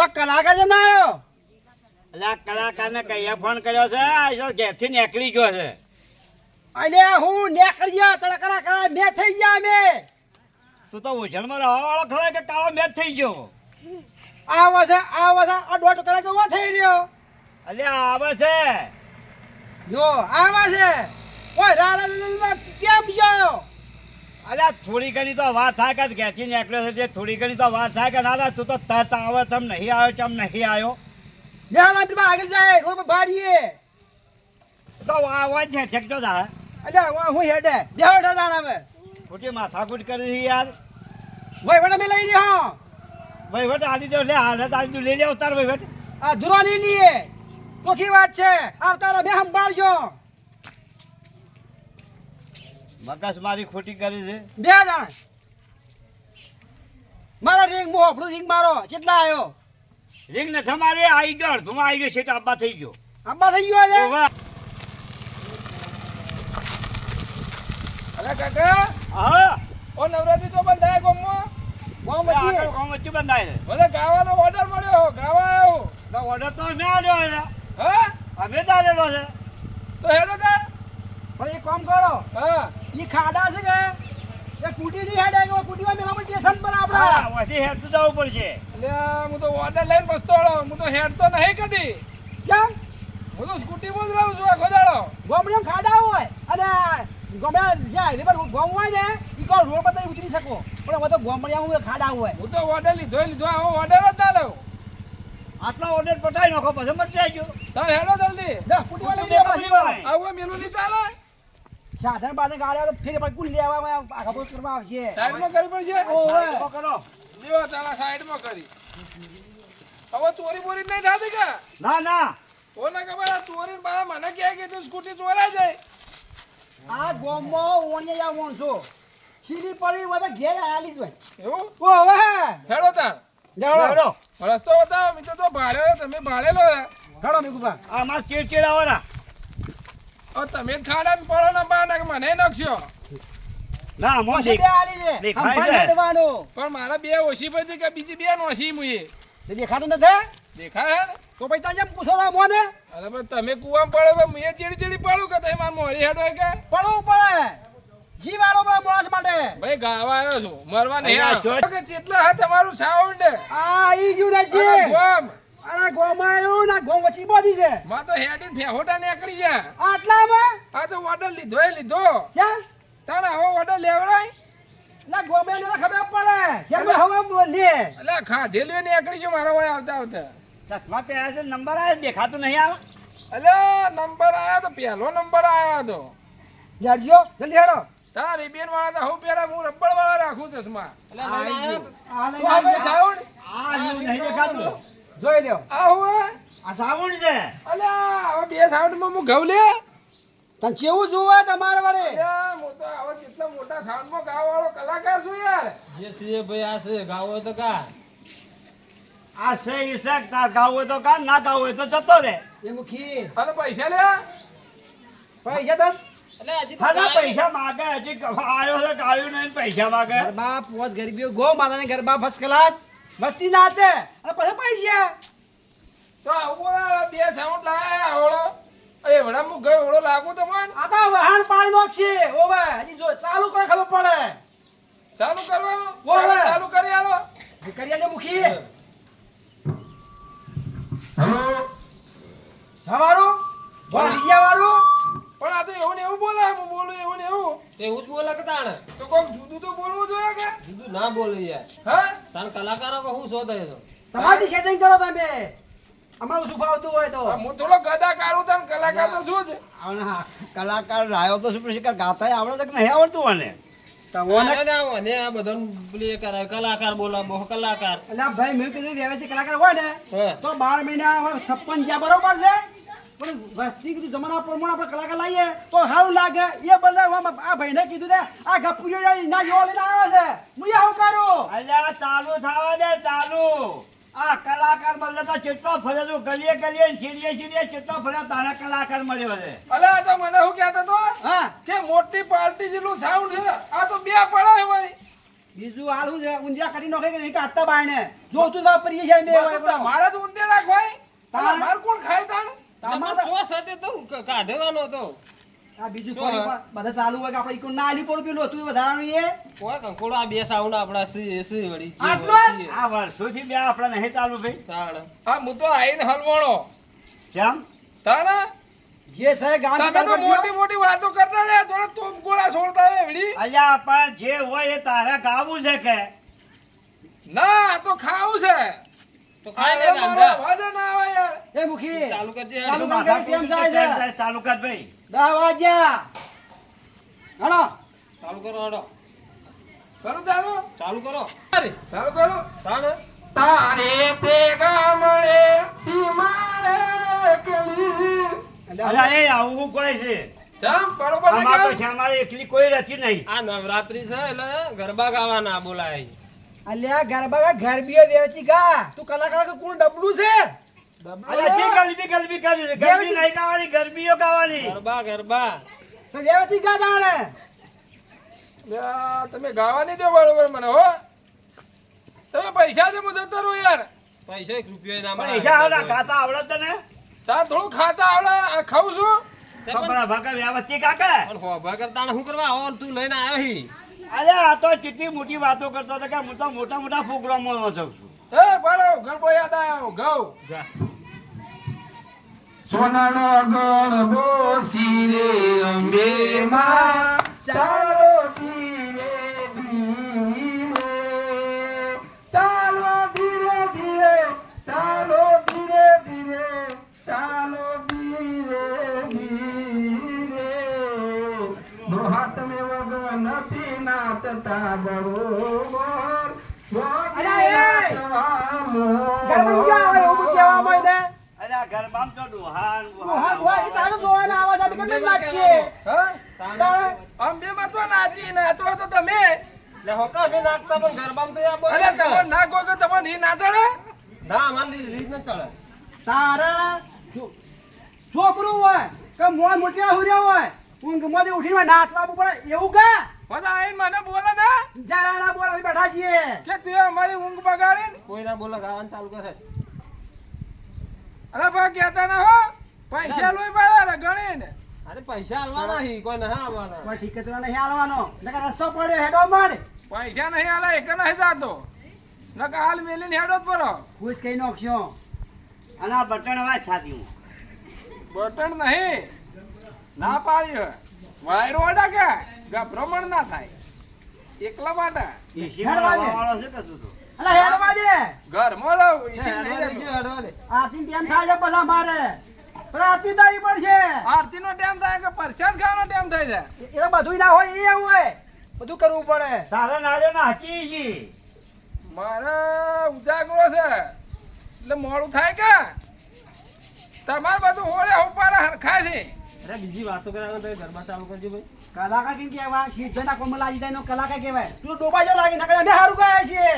પેલો કલાકાર જેમ ના આવ્યો એટલે આ કલાકારને કહીએ ફોન કર્યો છે જો ઘેરથી નીકળી ગયો છે. અલે હું નેકળી ગયો તને કલાકાર મેં થઈ ગયા અમે. તું તો ઉછળમાં રહેવા વાળો ખરો કે કાળો મેચ થઈ ગયો? આવો છે આવો છે આ દોઢ કલાક ઊભો થઈ રહ્યો? અલે આવે છે જો આવા છે ઓય રા રા રા, રા, કેમ ગયો? અલ્યા થોડી ઘણી તો વાત થાય કે ઘેરથી નીકળ્યો છે જે થોડી ઘણી તો વાત થાય કે ના તું તો તરત આવે તમ નહીં આવ્યો તમ નહીં આવ્યો? નેહાના પીમાં આગળ જાય રોડ પર ભારીએ તો આવા છે ઠેકતો થાય અલ્યા વા હું હેડે. બેહો ઠાણ હવે. ખોટી માથાકૂટ કરી યાર. ભાઈ વડા મે લઈ રહ્યો વહીવટ આલી દો લે હાલત આલી દો લઈ લે ઉતાર વહીવટ. આ ધુરો લઈ લીએ. કોખી વાત છે. આવતારો બે સંભાળજો. મગજ મારી ખોટી કરી છે. બે જણ મારો રિંગ મો આપણું રિંગ મારો. કેટલા આવ્યો રિંગ નથી મારે આવી ગયો અડધુંમાં આવી ગયો છે તો આબા થઈ ગયો. આંબા થઈ ગયો ઓવા. અરે કાકા. હા. ઓ નવરાત્રી તો બંધાય ગોમમાં? આગળ પછી કોમ વચ્ચે બંધાય છે. મને ગાવાનો ઓર્ડર મળ્યો ગાવા આવ્યો તો ઓર્ડર તો મેં આલ્યો હે હા? અમે તો છે. તો હેડો તાર. પણ એક કામ કરો. હા. ઈ ખાડા છે કે? એ કુટી ની હેડે કે કુટીવા મેલા સ્ટેશન પર આપડા. વચ્ચે હેડ તો જવું પડશે. એટલે હું તો ઓર્ડર લઈને બસતો હળો હું તો હેડ તો નહીં કદી. કેમ? હું તો સ્કૂટીમાં જ રહું છું આખો દાડો ગોમડીમાં ખાડા હોય. અને ગમે જે હાઈવે પર ગોમ હોય ને ઈ કોણ રોડ પર તમે ઉતરી શકો. પણ હવે તો ગોમડિયા હું ખાડા હોય. હું તો ઓર્ડર લીધો લીધો. આવો ઓર્ડર જ ના લઉં. આટલો ઓર્ડર પટાઈ નાખો પછી મત જાય તાર હેડો જલ્દી. દસ લે પછી આવું મેલું નહીં ચાલે. સાધન બાધન ગાડી તો ફેર પણ કુલ લેવામાં આખા બોસ કરવા આવશે. સાઈડમાં કરવી પડશે? ઓવે. કરો. લ્યો ચાલા સાઈડમાં કરી. હવે ચોરી બોરી નહીં થતી કે? ના ના. ઓ ના ખબર આ ચોરી બા મને કે તું સ્કૂટી ચોરા જાય. આ ગોમમાં ઓને જા મોણસો. સીડી પડી તો ઘેર આલી જ હોય. એવું? ઓ હવે હેડો તાર. લેવડો હેડો. રસ્તો બતાવો મિત્રો તો ભાડે તમે ભાડે લો. હેડો મેકુબા આ માર ચેડ આવવાના તમે ખાડા પડો ને બા ને મને નખશો? ના મો પછી બે આલી દે દેખાય સંભાળ પણ મારા બે ઓછી પડી કે બીજી બે નોશી મુએ તે દેખાતું નથી દેખાય હે ને? તો પછી ત્યાં જેમ પૂછો ના મોને? અરે પણ તમે કુવામ પડો તો મુયે ચીડી ચીડી પડો કે તમે મારા મોરી હેડો કે? પડવું પડે. જીવાળો પડે માણસ માટે. ભાઈ ગાવા આવ્યો છું. મરવા નહીં આવ્યો. કે હા તમારું સાઉન્ડ આ ઈ ગયું ને જી. ગોમ. અરે ગોમાં આવ્યું ના ગોમ વચ્ચે બોધી છે. માં તો હેડી ફેહોટા નીકળી ગયા. આટલામાં? આ તો ઓર્ડર લીધો એ લીધો. ક્યાં? તાણે હવે ઓર્ડર લેવડાય? ના ગોમે ને ખબર પડે. જેમ હવે લે. એટલે ખાધેલું નીકળી ગયો મારા વાય આવતા આવતા. ચશ્મા પહેર્યા છે નંબર આવે દેખાતું નહીં આવે. એટલે નંબર આયો તો પહેલો નંબર આવ્યો તો. જડજો જલ્દી હેડો. તારા રિબિયન વાળા તો હું પેલા હું રબ્બડ વાળા રાખું ચશ્મા. આ. સાઉન્ડ? આ નહીં દેખાતું. જોઈ લ્યો. આ હું આ સાવણ છે. અલ્યા હવે બે સાઉન્ડમાં હું ઘઉં લે. તને કેવું જોવે તમારે વડે. હું તો હવે કેટલા મોટા સાઉન્ડમાં ગાવા વાળો કલાકાર છું યાર. જે શ્રી ભાઈ આ છે. ગાવો તો કા? આ છે ઈ તાર ગાવ હોય તો કા ના ગાવો હોય તો જતો રે. એ મુખી. અને પૈસા લે. પૈસા દસ પૈસા માગે. હજી આવ્યો છે ગાયું નહીં પૈસા માગે. ગરબા પોત ગરબીઓ ગો માતાને ગરબા ફર્સ્ટ ક્લાસ મસ્તી નાચે અને પછી પૈસા તો આવું બે સાઉન્ડ લાયા આવડો એ વડા મુ ગયો ઓળો લાગુ તો મન આ તો વાહન પાડી નાખશે. ઓવે હજી જો ચાલુ કરે ખબર પડે. ચાલુ કરવાનું? બોલે. ચાલુ કરી આલો. કરી આલે મુખી. હેલો. સવારો? વાલિયા વાળો પણ આ તો એવું ને એવું બોલે હું બોલું એવું ને એવું. તે એવું જ બોલે કે તાણે? તો કોક જુદું તો બોલવું જોઈએ કે? જુદું ના બોલે યાર. હા? તાણ કલાકારો કો હું શોધે તો? તમારી સેટિંગ કરો તમે અમારું શું ફાવતું હોય તો? હું થોડો ગદાકાર હું તને કલાકાર તો શું છે? હા, કલાકાર રાયો તો શું પછી ગાતા આવડે તો નહીં આવડતું મને કલાકાર બોલા બહુ કલાકાર. એટલે ભાઈ મેં કીધું વ્યવસ્થિત કલાકાર હોય ને તો બાર મહિના સપન છપ્પન જ્યાં બરોબર છે પણ વસ્તી કીધું જમાના પ્રમાણે આપણે કલાકાર લાવીએ તો સારું લાગે. એ બધા આ ભાઈને કીધું ને આ ગપુરીઓ ના જેવો લઈને આવ્યો છે. હું આવું કરું? અલ્યા ચાલુ થવા દે ચાલુ. આ કલાકાર બદલે તો કેટલો ફરે તું ગલીએ ગલીએ છીરીએ છીરીએ કેટલો ફરે તારા કલાકાર મળ્યો છે. અલે આ તો મને શું કહેતો તો? હા. કે મોટી પાર્ટી જેટલું સાઉન્ડ છે આ તો બે પડાય ભાઈ. બીજું આલું છે? ઊંધિયા કરી નોખે કે નહીં? કાઢતા જો તું વાપરીએ છે બે મારા તો ઊંધિયા નાખ ભાઈ તાણ. માર કોણ ખાય તાણ? તમારે તમારે શ્વાસ તો કાઢવાનો તો આ બીજું શું થોડી હે? વાર. બધા ચાલુ હોય કે આપણે ઈકો ના આલી પડું પેલું હતું વધારાનું એ? કોઈ કંકોડો આ બે સાઉન્ડ આપણા સી સી વળી જે આટલો? હોય આ વર્ષોથી બે આપણે નહીં ચાલુ ભાઈ તાણ. આ હું તો આઈને હલવાણો. કેમ? તાણા? જે છે ગામ તમે તો મોટી મોટી વાતો કરતા રહ્યા થોડા તોપ ગોળા છોડતા હોય એવડી અલ્યા પણ જે હોય એ તારે ગાવું છે કે? ના આ તો ખાવું છે. તો ખાઈ લે આ મારો ના આવે યાર. એ મુખી ચાલુ કરજે ચાલુ કર. કેમ જાય છે? ચાલુ કર ભાઈ. દસ વાગ્યા. હાલો. ચાલુ કરો હડો કરું ચાલુ? ચાલુ કરો. ચાલુ કરું? તાણ. તારે તે ગામડે સીમાડે કેલી અલ્યા એ આવું શું કરે છે? ચમ બરોબર ને તો છે અમારે એકલી કોઈ રહેતી નહીં. આ નવરાત્રી છે એટલે ગરબા ગાવાના બોલાય. અલ્યા ગરબા ગરબીઓ વેચી ગા. તું કલાકાર કે કોણ ડબલું છે? ગરબી ગરબી કરી ગરબી નહીં ગાવાની ગરબીઓ ગાવાની. ગરબા ગરબા. તો વેચી ગા લ્યા, તમે ગાવાની દો બરોબર મને હો. તમે પૈસા દે હું જતો રહું યાર. પૈસા એક રૂપિયો ના મળે. એશા આવડા ખાતા આવડે તને? તાર થોડું ખાતા આવડે આ ખાઉં છું. કપડા ભાગા વ્યવસ્થિત કાકા? પણ હોભા કરતા ને શું કરવા? આવો તું લઈને આવ્યો હી. અલ્યા આ તો કેટલી મોટી વાતો કરતો હતો કે હું તો મોટા મોટા પ્રોગ્રામમાં જાઉં છું. એ બાળો ગરબો યાદ આવ્યો ગૌ જા. સોનાનો ગણબો શિરે અંબે માં ને? અલ્યા ગરબામાં તો ડોહાન ડોહા, ડોહા, તારો જોવાના આવાજ આપી કેમ નાચ છે હા? તારે અંબે માં તો નાચી નાચો તો તમે. લે હોકા અમે નાખતા પણ ગરબામાં તો યાર બોલે. અરે તમે ના કહો તમે નહીં નાચડે? ના અમારી રીત ન ચડે. તારા છોકરું હોય કે મોં મોટિયા હુર્યા હોય ઊંઘમાંથી ઉઠીને નાચવા પડે એવું કા? બધા આઈને મને બોલે ને. જરા અમે બેઠા છીએ. કે તું અમારી ઊંઘ બગાડી કોઈ ના બોલે ગાવાનું ચાલુ કરે. અરે ભાઈ કહેતા ના હો. પૈસા લોહી પાડે ગણીને. અરે પૈસા આલવાના હી. કોઈ ના આલવાના કોઈ ઠીકેતરો નહીં હાલવાનો. નકર રસ્તો પડ્યો હેડો માર પૈસા નહીં આલે એક નહીં જાતો. નકા હાલ મેલીને હેડો જ પરો ખુશ કઈ નાખશો અને આ બટન વાત છાતી બટન નહીં. ના પાડી હે વાયરો અડા કે ગભ્રમણ ના થાય. એકલા માટે. અલા હેડવા દે. ઈસી હેડવા દેજો, રહેતો. હેડવા દે. આથી ટેમ થાય છે મારે. આરતી આથી પડશે. આરતી નો ટાઈમ થાય કે પરસાદ ખાવાનો ટાઈમ થાય છે? એ બધું ના હોય એ એવું હોય. બધું કરવું પડે. તારે નાળે નાખી છે. મારે ઉજાગરો છે. એટલે મોડું થાય કે? તમારે બધું હોળે ઉપાડે હરખાય છે. અરે બીજી વાતો કરાવે તો ગરબા ચાલુ કરજો ભાઈ. કલાકાર કેમ કહેવાય? સીધો ના કોમ લાગી જાય કલાકાર કહેવાય. તું ડોબા જો લાગે નકર અમે હારું ગયા છીએ.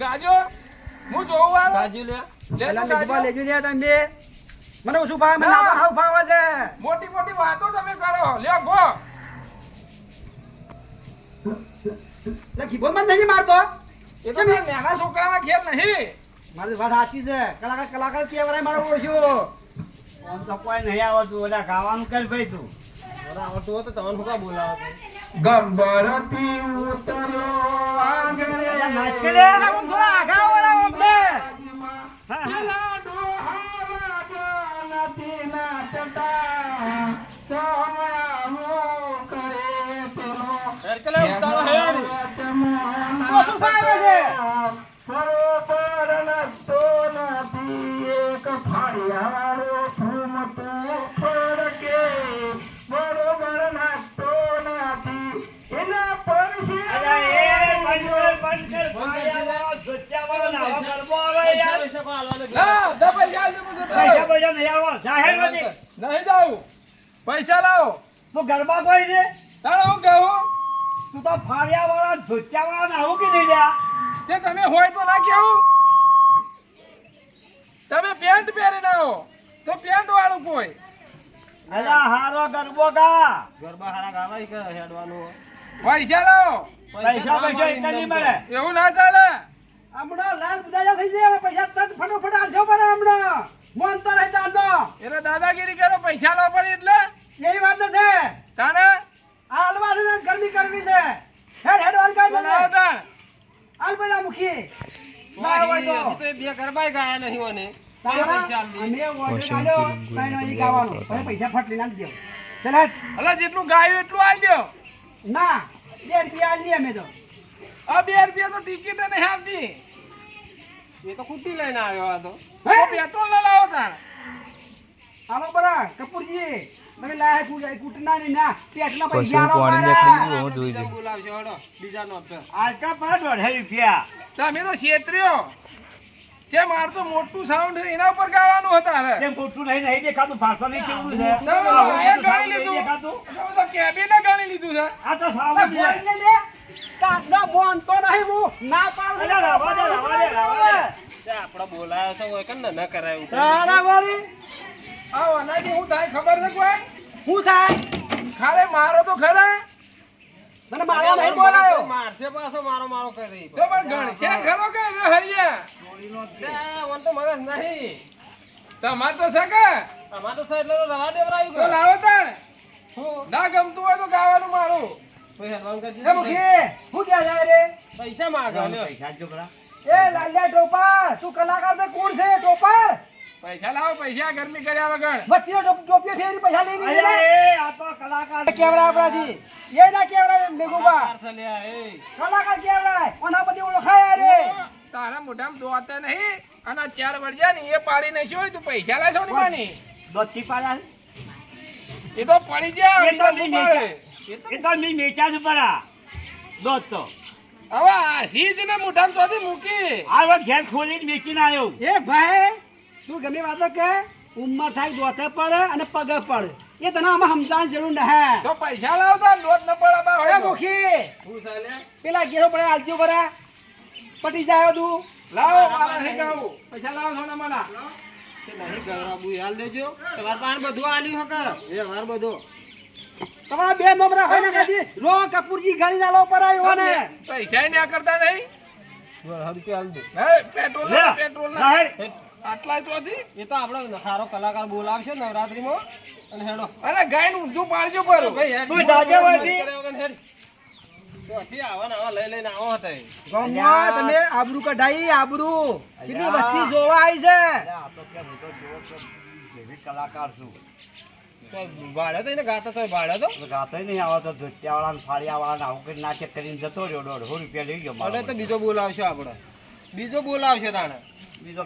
ગાજો હું જોઉં વાળો. ગાજો લે. પેલા લેજો. લે તમે મને ઓછું ભાવે મને આપણ હાવ ભાવ છે. મોટી મોટી વાતો તમે કરો. લ્યો ગો. એટલે જીભો મત નહીં મારતો. એ તો મેં નાના છોકરાના ખેલ નહીં. મારી વાત સાચી છે. કલાકાર કલાકાર કહેવાય મારો ઓળખ્યો. આમ તો કોઈ નહીં આવતું ઓલા ગાવાનું કર ભાઈ તું મને આવડતું હોય તો તમને શું બોલાવો ગબ્બરથી આગળ નાચ નહીં આવો. જાહેર જાઉં પૈસા લાવો. તું ગરબા કોઈ છે? તારે હું કહું? તું તો ફાળિયાવાળા, ધોતિયાવાળા ને આવું કીધું લ્યા. તે તમે હોય તો ના કેવું? તમે પેન્ટ પહેરીને આવો. તો પેન્ટ વાળું કોઈ? અલ્યા હારો ગરબો ગા. ગરબા હારા ગાવાય કે હેડવાનું? પૈસા લાવો. પૈસા પૈસા એટલે નહીં મળે. એવું ના ચાલે. હમણાં લાલ થઈ જાય પૈસા તરત ફટોફટ આલજો મને હમણાં. મોન તો રહી દાદો એટલે દાદાગીરી કરો પૈસા લો પડી એટલે. એવી વાત નથી તાને? આ હાલવા છે ગરમી કરવી છે. હેડ હેડ વાલ કાઢ તો તાણ. હાલ બધા મુખી. ના હોય તો. તો બે ગરબાય ગયા નહીં ઓને. પૈસા આલ દે. અમે ઓર્ડર કાઢ્યો કઈ નહીં ગાવાનું. પૈસા ફટ લઈને આલી ચાલ હેડ. જેટલું ગાયું એટલું આલ દ્યો. ના. બે રૂપિયા આલી અમે તો. આ બે રૂપિયા તો ટિકિટ નહીં આપતી એ તો ખૂટી લઈને આવ્યો આ તો. તો પેટ્રોલ ના લાવો તાર. હાલો બરા કપૂરજી તમે લાયા કુટ કુટના ને ના પેટના પૈસા આલો મારા. નીકળી આપણે જોઈ બીજાને છે. બોલાવશો હેડો બીજાનો આપે આજકા પાડો દોઢ રૂપિયા. તમે તો છેતર્યો કે માર તો મોટું સાઉન્ડ એના ઉપર ગાવાનું હતા રે તે મોટું નહીં નહીં દેખાતું? ફાંસો નહીં કેવું છે? એ ગાણી નહીં લીધું. દેખાતું? તો કેબિને ગાણી લીધું છે. આ તો સાઉન્ડ છે. લે લે. કાઢનો બોન તો નહીં હું. ના પાડ. અરે રવા દે, રવા દે, રવા દે. તે આપણે બોલાયો છે હોય કે ન ન કરાયું તારા વાળી. આ અનાજી હું થાય ખબર છે કોઈ? શું થાય? ખાલે મારો તો ખરા. મને મારવા નહીં બોલાયો. મારશે પાછો મારો મારો કરી તો પણ ગણ છે ખરો કે હરિયા ઓન તો મગજ નહીં તમાર તો સકે અમાર તો સાહેબ એટલે રવા દેવરાયું તો લાવો તાણ. ના ગમતું હોય તો ગાવાનું મારું. કોઈ હેડવાન કરજે. એ મુખી હું ક્યાં જાય રે? પૈસા માંગે પૈસા છોકરા એ લાલ્યા ટોપર તું કલાકાર તો કોણ છે ટોપા પૈસા લાવો પૈસા ગરમી કર્યા વગર. વચ્ચે ટોપીઓ ફેરી પૈસા લઈ લીધી એ આ તો કલાકાર. કેવડા આપણાથી? એ ના કેવડા. કલાકાર કેવડા ઓના પછી ઓળખાય રે. તારા મોઢામાં દોતે નહીં અને આ ચાર વળજ્યા ને એ પાડી નહીં હોય તું પૈસા લેશો ને માની? દોતી પાડા એ તો પડી જાય એ તો નહીં મેચા. એ તો નહીં મેચા જ પરા. દોત તો હવે આ જ ને મોઢામાં ચોથી મૂકી. આ વખત ઘેર ખોલીને મેચીને આવ્યો. એ ભાઈ તું ગમે વાતો કે ઉંમર થાય દોતે પડે અને પગે પડે. એ તને આમાં સમજાવવાની જરૂર નહીં તો પૈસા લાવતા લોટ ન પડે હોય મુખી? પેલા ગેરો પડે આલજો પરા. પટી જાય બધું. લાવો નહીં ગાવું. પૈસા લાવો થોડા મારા નહીં ગવરાબુ હાલ દેજો. તમાર પાસે બધું આલ્યું હકે વ્યવહાર બધો. તમારા બે મમરા હોય ને કદી રો કપૂરજી ગાડી નાલો પર આવ્યો ને. પૈસા ના કરતા નહીં? પેટ્રોલ ના પેટ્રોલ આટલા ચોથી એ તો આપણો સારો કલાકાર બોલાવશે નવરાત્રીમાં. અને હેડો. અને ગાયનું ઊંધું પાડજો પરો ભાઈ તું જાજે. તમે આબરૂ કઢાઈ આબરૂ. કેટલી વસ્તી જોવા આવી છે. તો કે હું તો જોવો તો જેવી કલાકાર છું. ભાડે તો એને ગાતા તો ભાડે તો? તો નહીં આવો તો ધોતિયાવાળા ને ફાળિયાવાળા આવું કરી નાટક કરીને જતો રહ્યો દોઢસો રૂપિયા લઈ ગયો તો બીજો બોલાવશે આપણે બીજો બોલાવશે તાણે. બીજો